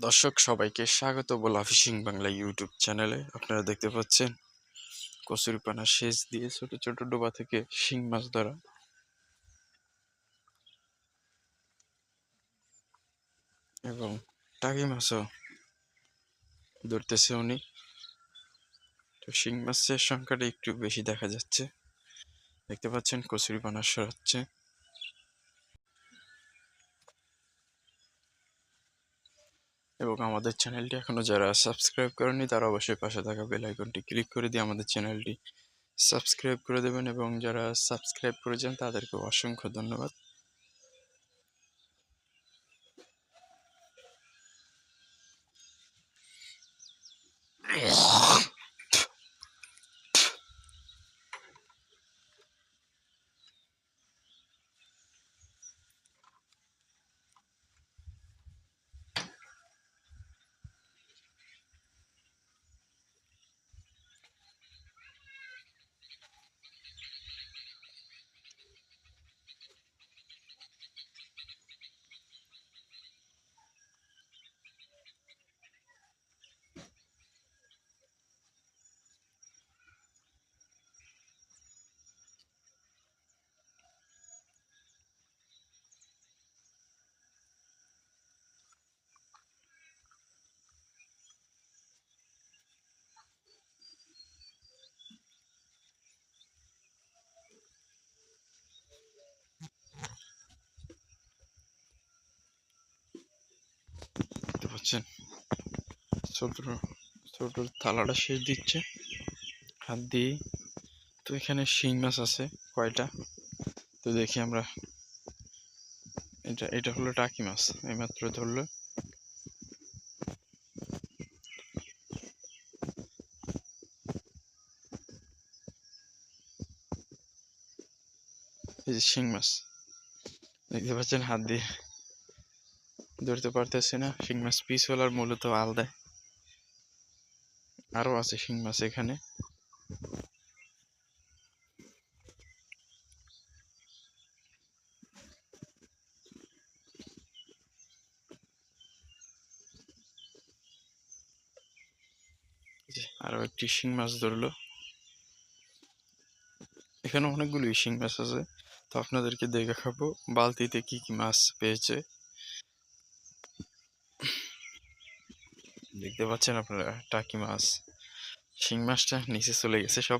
দর্শক, সবাইকে স্বাগত বলা ফিশিং বাংলা ইউটিউব চ্যানেলে। আপনারা দেখতে পাচ্ছেন কচুরিপানা সেচ দিয়ে ছোট ছোট ডোবা থেকে শিং মাছ ধরা। এবং টাকি মাছও ধরতেছে উনি। তো শিং মাছের সংখ্যাটা একটু বেশি দেখা যাচ্ছে। দেখতে পাচ্ছেন কচুরিপানা সরাচ্ছে। এবং আমাদের চ্যানেলটি এখনও যারা সাবস্ক্রাইব করেনি তারা অবশ্যই পাশে থাকা বেল আইকনটি ক্লিক করে দিয়ে আমাদের চ্যানেলটি সাবস্ক্রাইব করে দেবেন এবং যারা সাবস্ক্রাইব করেছেন তাদেরকে অসংখ্য ধন্যবাদ। দেখতে পাচ্ছেন ছোট ছোট থালাটা শেষ দিচ্ছে। হাত দিয়ে। তো এখানে শিং মাছ আছে, কয়টা? তো দেখি আমরা। এটা এটা হলো টাকি মাছ, এইমাত্র ধরলো। এই যে শিং মাছ, দেখতে পাচ্ছেন হাত দিয়ে। ধরতে পারতেছে না। শিং মাছ পিস হলার মূলত আলাদা আরও আছে শিং মাছ এখানে। এই যে আরও একটি শিং মাছ ধরলো। এখানে অনেকগুলো শিং মাছ আছে। তো আপনাদেরকে দেখে খাব, বালতিতে কি কি মাছ পেয়েছে। দেখতে পাচ্ছেন আপনারা টাকি মাছ শিং মাছটা নিচে চলে গেছে সব।